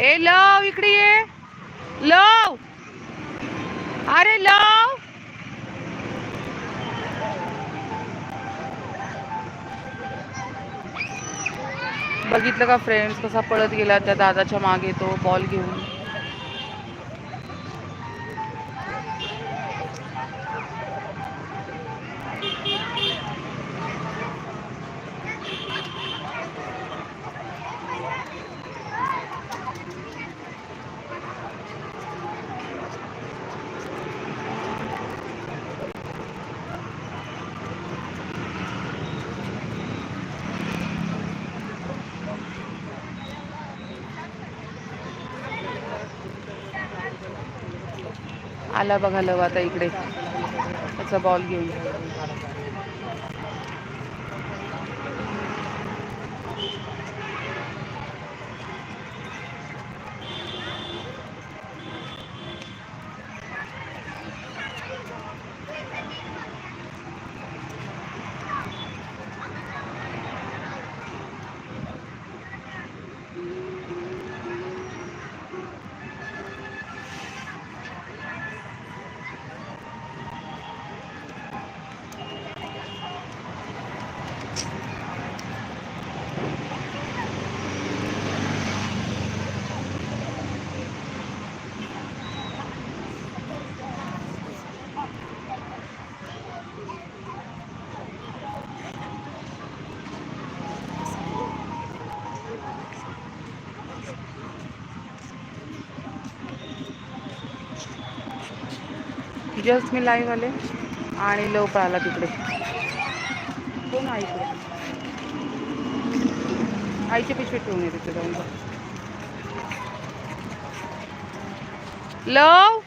ए लव इकडे ये. लव. अरे लव. बघितलं का फ्रेंड्स कसा पळत गेला त्या दादाच्या मागे तो बॉल घेऊन? आला बघा लव आता इकडे. त्याचा बॉल घेऊन. जस्ट मी लाईव्ह आले आणि लव आला तिकडे. हो कोण आहे इकडे. आईची पिशवी ठेवून येते तिथे जाऊन लव!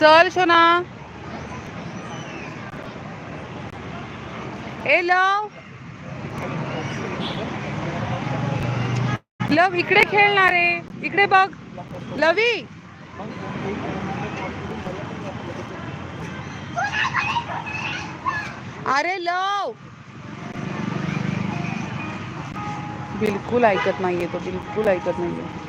चल सोना ए लव लव इकडे खेळणार आहे इकडे बघ. लवी अरे लव बिलकुल ऐकत नाहीये तो बिलकुल ऐकत नाहीये.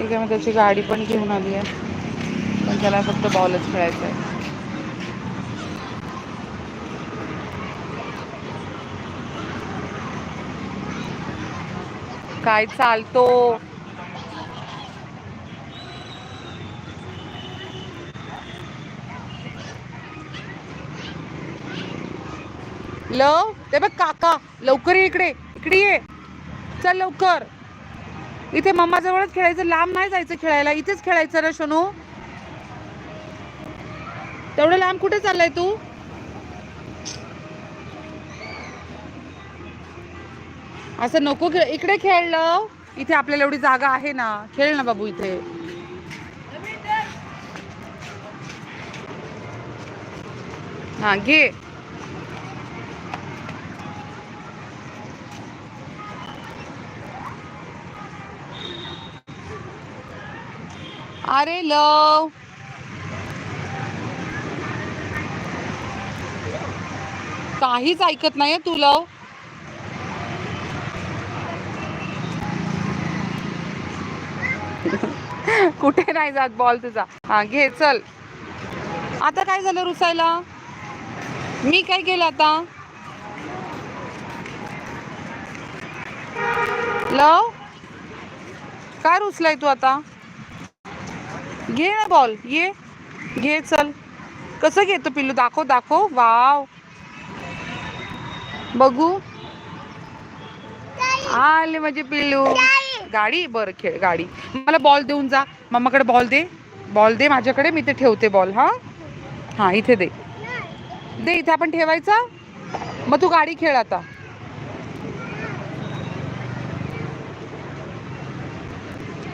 ठीक आहे मग त्याची गाडी पण घेऊन आली आहे. पण त्याला फक्त बॉलच खेळायचा आहे. काय चालतो? लव ते बघ काका लवकर इकडे इकडे ये. चल लवकर. इथे मम्मा जवळच खेळायचं लांब नाही जायचं खेळायला. इथेच खेळायचं ना शनू? तेवढं लांब कुठे चाललाय तू? असं नको खेळ. इकडे खेळलं हो. इथे आपल्याला एवढी जागा आहे ना. खेळ ना बाबू इथे. हा घे. अरे लव काहीच ऐकत नाहीये तू लव कुठे नाही जात बॉल तुझा. हा घे चल. आता काय झालं रुसायला? मी काय केलं आता? लव काय रुसलाय तू आता? घे ना बॉल ये. घे चल. कसं घेतो पिल्लू? दाखव दाखव. वाव. बघू. आले माझे पिल्लू. गाडी? बरं खेळ गाडी. मला बॉल देऊन जा. मम्माकडे बॉल दे. बॉल दे माझ्याकडे. मी ते ठेवते बॉल हां? हां इथे दे. दे इथे आपण ठेवायचा? मग तू गाडी खेळ आता.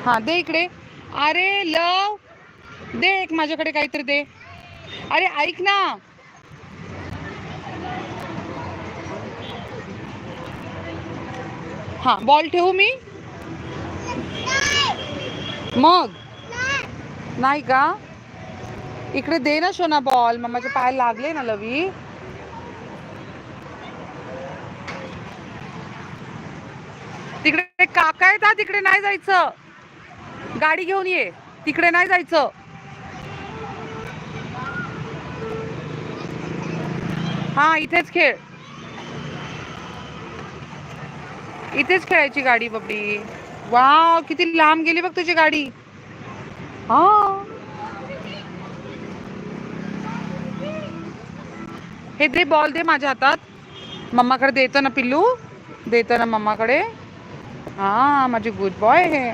हां दे इकडे. अरे लव. दे एक माझ्याकडे काहीतरी दे. अरे ऐक ना. हा बॉल ठेवू मी? मग? नाही का? इकडे दे ना शोना बॉल मम्माचे पाय लागले ना लवी. तिकडे काका येतात तिकडे नाही जायचं. गाडी घेऊन ये तिकडे नाही जायचं. हा इथेच खेळ. इथेच खेळायची गाडी बबडी. वाव किती लांब गेली बघ तुझी गाडी. हा. हे दे बॉल दे माझ्या हातात. मम्माकडे देतो ना पिल्लू. देतो ना मम्माकडे. हा माझी गुड बॉय हे.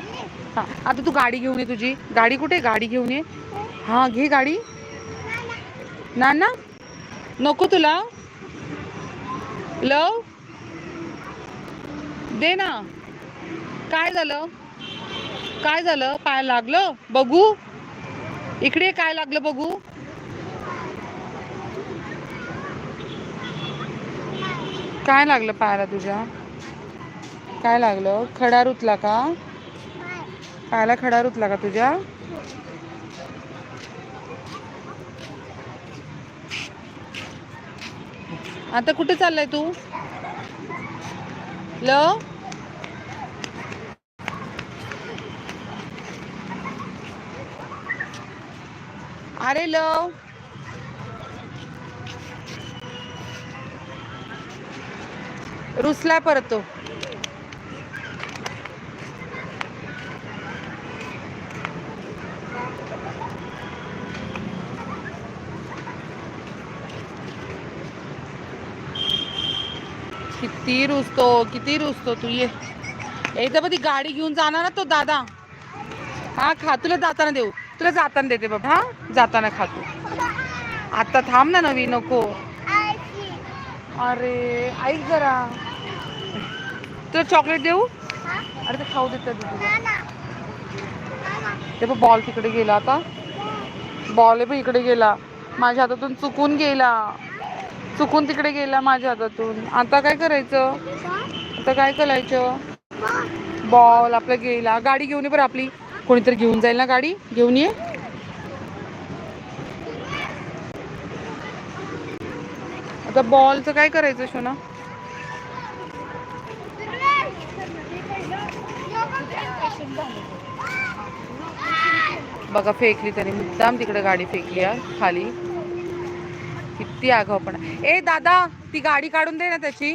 हां आता तू गाडी घेऊन ये तुझी. गाडी कुठे? गाडी घेऊन ये. हा घे गाडी. ना ना नको तुला. लव. दे ना. काय झालं? काय झालं? पाय लागलं? बघू. इकडे काय लागलं बघू? काय लागलं पायाला तुझ्या? काय लागलं? खडा रुतला का? पायाला खडा रुतला का तुझ्या? आता कुठे चाललाय तू? ल? अरे ल. रुसलाय परत किती रुजतो किती रुजतो तू ये. एकदा पण ती गाडी घेऊन जाणार ना तो दादा. हा खा तुला जाताना देऊ. तुला जाताना देते बाबा. हा जाताना खा तू. आता थांब ना नवी नको. अरे ऐक जरा. तुला चॉकलेट देऊ? अरे ते खाऊ देतात ते बघ बॉल तिकडे गेला आता. बॉल पण इकडे गेला. माझ्या हातातून चुकून गेला. चुकून तिकडे गेला माझ्या हातातून. आता काय करायचं? आता काय करायचं बॉल आपला गेला. गाडी घेऊन ये बरं आपली. कोणीतरी घेऊन जाईल ना गाडी? घेऊन ये. आता बॉलचं काय करायचं शोना बघा फेकली त्याने मुद्दाम तिकडे गाडी फेकली आहे खाली. किती आगावपणा ए दादा ती गाडी काढून दे ना त्याची.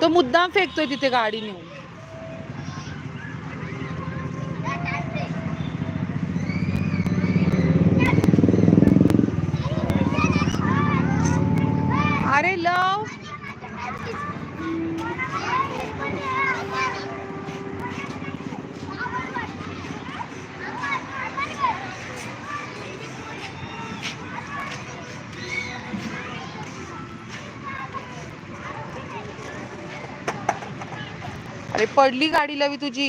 तो मुद्दाम फेकतोय तिथे गाडी नेऊन अरे लव अरे पडली गाडी लवी तुझी.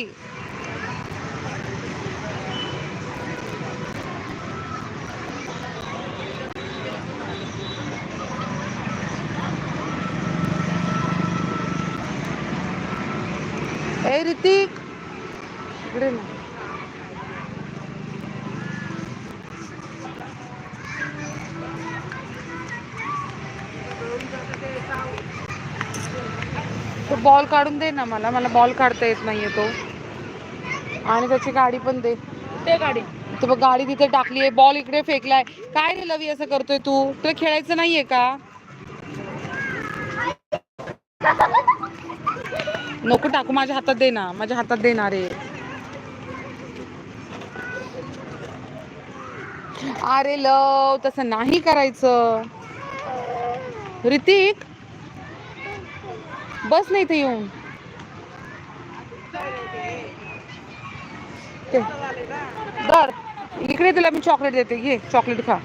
ए ऋतिक. इकडे ना. बॉल काढून दे ना मला. मला बॉल काढता येत नाहीये तो. आणि त्याची गाडी पण दे. ते गाडी. तू बघ गाडी तिथे टाकली आहे. बॉल इकडे फेकलाय. काय रे लवी असं करतोय तू? तुला खेळायचं नाहीये का? नको टाकू माझ्या हातात दे ना. माझ्या हातात दे ना रे. अरे लव तसं नाही करायचं. ऋतिक बस नाही इथे येऊन. धर. इकडे तुला मी चॉकलेट देते घे चॉकलेट खा.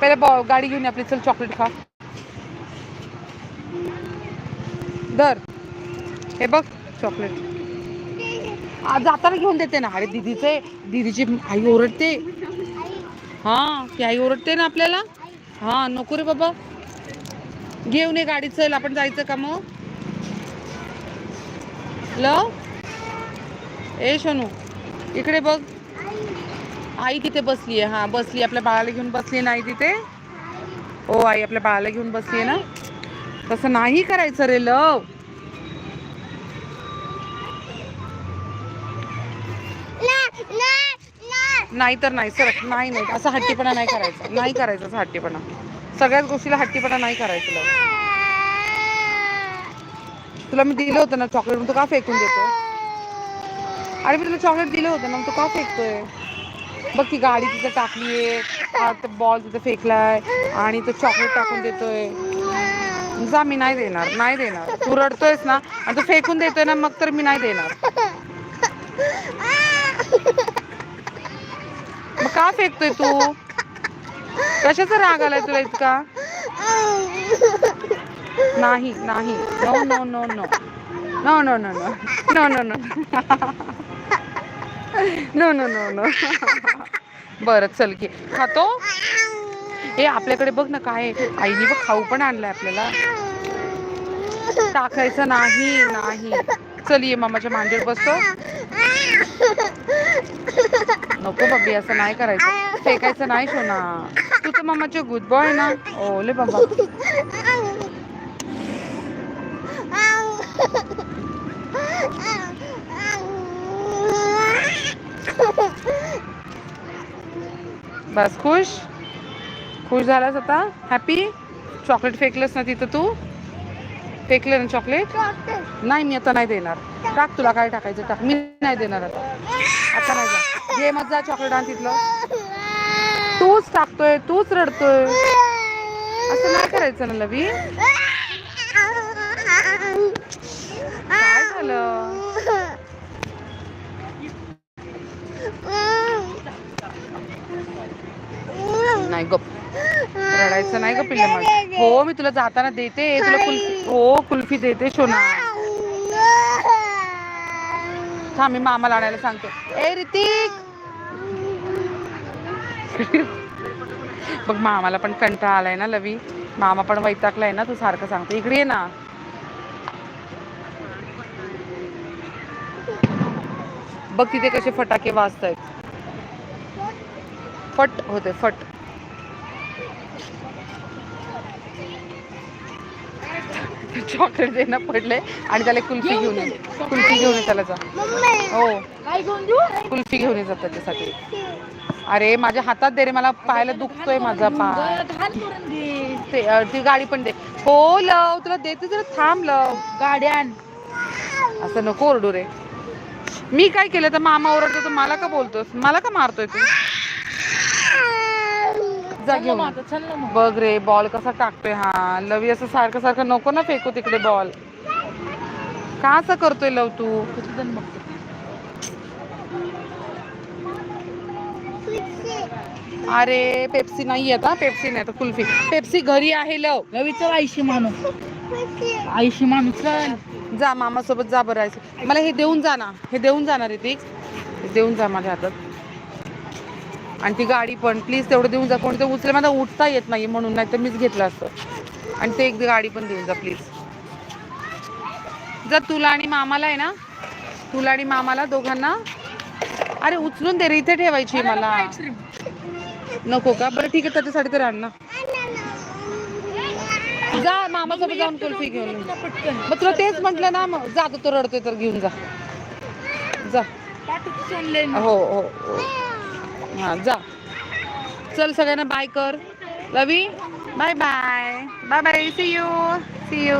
पहिले गाडी घेऊन आपली चल चॉकलेट खा. दर हे बघ चॉकलेट जाताना घेऊन देते ना. अरे दिदीचे दिदीची आई ओरडते. हा की आई ओरडते ना आपल्याला? हा नको रे बाबा. घेऊन ये गाडी चल आपण जायचं का मग? लव ए शनू इकडे बघ. आई तिथे बसली आहे. हा बसली आपल्या बाळाला घेऊन बसली नाही तिथे? हो आई आपल्या बाळाला घेऊन बसली ना? तसं नाही करायचं रे लव नाही तर नाही सर नाही नाही. असं हट्टीपणा नाही करायचा. नाही करायचं असं हट्टीपणा. सगळ्याच गोष्टीला हट्टीपणा नाही करायचं तुला. मी दिलं होतं ना चॉकलेट मग तू का फेकून देतो? अरे मी तुला चॉकलेट दिलं होतं ना मग तू का फेकतोय? बघ ती गाडी तिथं टाकली आहे. बॉल तिथं फेकलाय आणि तो चॉकलेट टाकून देतोय. जा मी नाही देणार नाही देणार. तू रडतोयस ना आणि तू फेकून देतोय ना मग तर मी नाही देणार. मग का फेकतोय तू? कशाचा राग आलाय तुला इतका? नाही नाही. No no no no no no no no no no no no no no no बरं चल की. खातो ए आपल्याकडे बघ ना काय आईने बघ खाऊ पण आणलाय आपल्याला. टाकायचं नाही नाही. चल ये मामाच्या मांडीवर बसतो. नको बबी असं नाही करायचं. फेकायचं नाही शोना तू तर मामाचे गुड बॉय ना. ओले बाबा. बस खुश? खुश झालास आता? हॅपी चॉकलेट फेकलंस ना तिथं तू? फेकलं ना चॉकलेट नाही मी आता नाही देणार. टाक तुला काय टाकायचं? टाक. मी नाही देणार आता. आता नाही जा घे मग जा चॉकलेट आण तिथलं. तूच टाकतोय तूच रडतोय. असं नाही करायचं ना लवी. काय झालं? नाही गप. रडायचं नाही ग पिल्ले हो मी तुला जाताना देते. तुला कुल्फी हो कुल्फी देते शोना थांब मी मामाला आणायला सांगते. ए रितिक! बघ मामाला पण कंटाळा आलाय ना लवी. मामा पण वैतागलाय ना तू सारखं सांगतो. इकडे ये ना. बघ तिथे कसे फटाके वाजतायत. फट होते फट. चॉकलेट देणं पडले आणि त्याला कुल्फी घेऊन ये. कुल्फी घेऊन ये त्याला जा. हो. कुल्फी घेऊन ये जा त्याच्यासाठी. अरे माझ्या हातात दे रे मला पाहायला दुखतोय माझा पाय ते ती गाडी पण दे. हो लव तुला देते जरा थांब लव. गाड्यान असं नको ओरडू रे. मी काय केलं? तर मामा ओरडतो तू मला का बोलतोस? मला का मारतोय तू? जा घेऊन. बघ रे बॉल कसा टाकतोय हा. लवी असं सारखं सारखं नको ना फेकू तिकडे बॉल का असं करतोय लव तू? अरे पेप्सी नाही आता. पेप्सी नाही आता कुल्फी. पेप्सी घरी आहे लव. रवी चल आईशी मानू आईशी चल. जा मामा सोबत जा बरं. मला हे देऊन जा ना. हे देऊन जाणार आहे ती. देऊन जा माझ्या हातात. आणि ती गाडी पण. प्लीज तेवढं देऊन जा. कोणतं उचले मला उठता येत नाही म्हणून. नाही तर मीच घेतलं असतं. आणि ते एक गाडी पण देऊन जा प्लीज जर तुला आणि मामाला आहे ना? तुला आणि मामाला दोघांना. अरे उचलून दे रे. इथे ठेवायची मला. नको का? बरं ठीक आहे. त्याच्यासाठी तर आण ना. जा मामासोबत जाऊन कुल्फी घेऊन मग तुला तेच म्हटलं ना मग जा तो रडतोय तर घेऊन जा. जा. चालले हो हो. हां जा. चल सगळ्यांना बाय कर. Ravi bye bye bye bye see you see you